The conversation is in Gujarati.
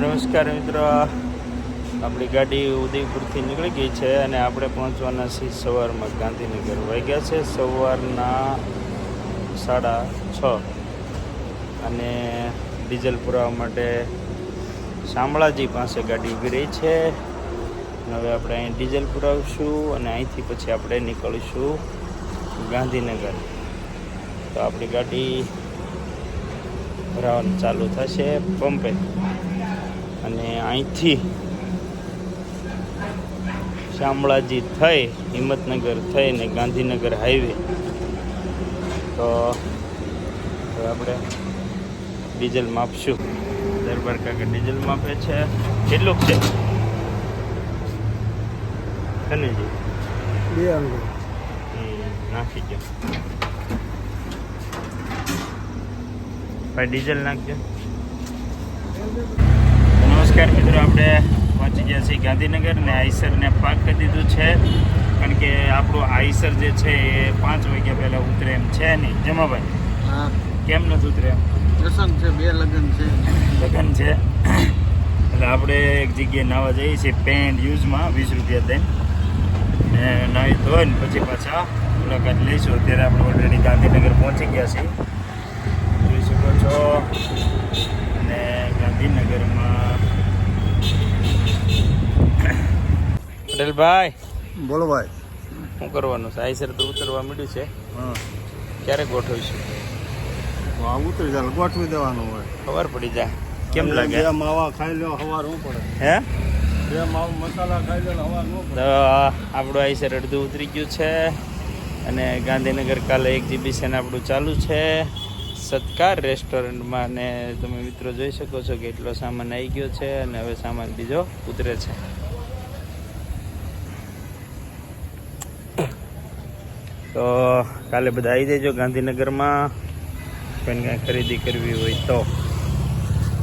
નમસ્કાર મિત્રો. આપણી ગાડી ઉદયપુરથી નીકળી ગઈ છે અને આપણે પહોંચવાના છીએ સવારમાં ગાંધીનગર. વાગ્યા છે સવારના સાડા છ. અને ડીઝલ પુરાવા માટે શામળાજી પાસે ગાડી ઊભી રહી છે. હવે આપણે અહીં ડીઝલ પુરાવશું અને અહીંથી પછી આપણે નીકળીશું ગાંધીનગર. તો આપણી ગાડી ભરાવાનું ચાલુ થશે. પંપે. અને અહીંથી શામળાજી થઈ હિંમતનગર થઈને ગાંધીનગર હાઈવે. તો આપણે ડીઝલ માપશું. દરબાર કાકા ડીઝલ માપે છે. કેટલું છે? કનેજી બે અંગો. નાખી દો. ભાઈ ડીઝલ નાખજો. નમસ્કાર મિત્રો આપણે પહોંચી ગયા છીએ ગાંધીનગર ને આઈસરને પાર્ક કરી દીધું છે. કારણ કે આપણું આઈસર જે છે એ પાંચ વાગ્યા પહેલાં ઉતરે એમ છે નહીં. જમાભાઈ હા. કેમ નથી ઉતરે એમ? પ્રસંગ છે બે લગ્ન છે. લગ્ન છે. એટલે આપણે એક જગ્યાએ નાવા જઈએ છીએ પેન્ટ યુઝમાં વીસ રૂપિયા દઈને. ને નાહી ધોઈને પછી પાછા મુલાકાત લઈશું. અત્યારે આપણે ઓલરેડી ગાંધીનગર પહોંચી ગયા છીએ. જોઈ શકો છો અને ગાંધીનગરમાં પટેલભાઈ બોલો ભાઈ. શું કરવાનું છે? આઈસર તો ઉતરવા મળ્યું છે. ક્યારે ગોઠવીશું? ઉતરી જાય ગોઠવી દેવાનું હોય. ખબર પડી જાય. કેમ લાગે? બે માવા ખાઈ લો હવાર હું પડે. હે? બે માવ મસાલા ખાઈ લો હવાર આપણું આઈસર અડધું ઉતરી ગયું છે અને ગાંધીનગર કાલે એક્ઝિબિશન આપણું ચાલુ છે. સત્કાર રેસ્ટોરન્ટમાં ને તમે મિત્રો જોઈ શકો છો કે એટલો સામાન આવી ગયો છે અને હવે સામાન બીજો ઉતરે છે. તો કાલે બધા આવી જજો ગાંધીનગરમાં. કોઈને કાંઈ ખરીદી કરવી હોય તો.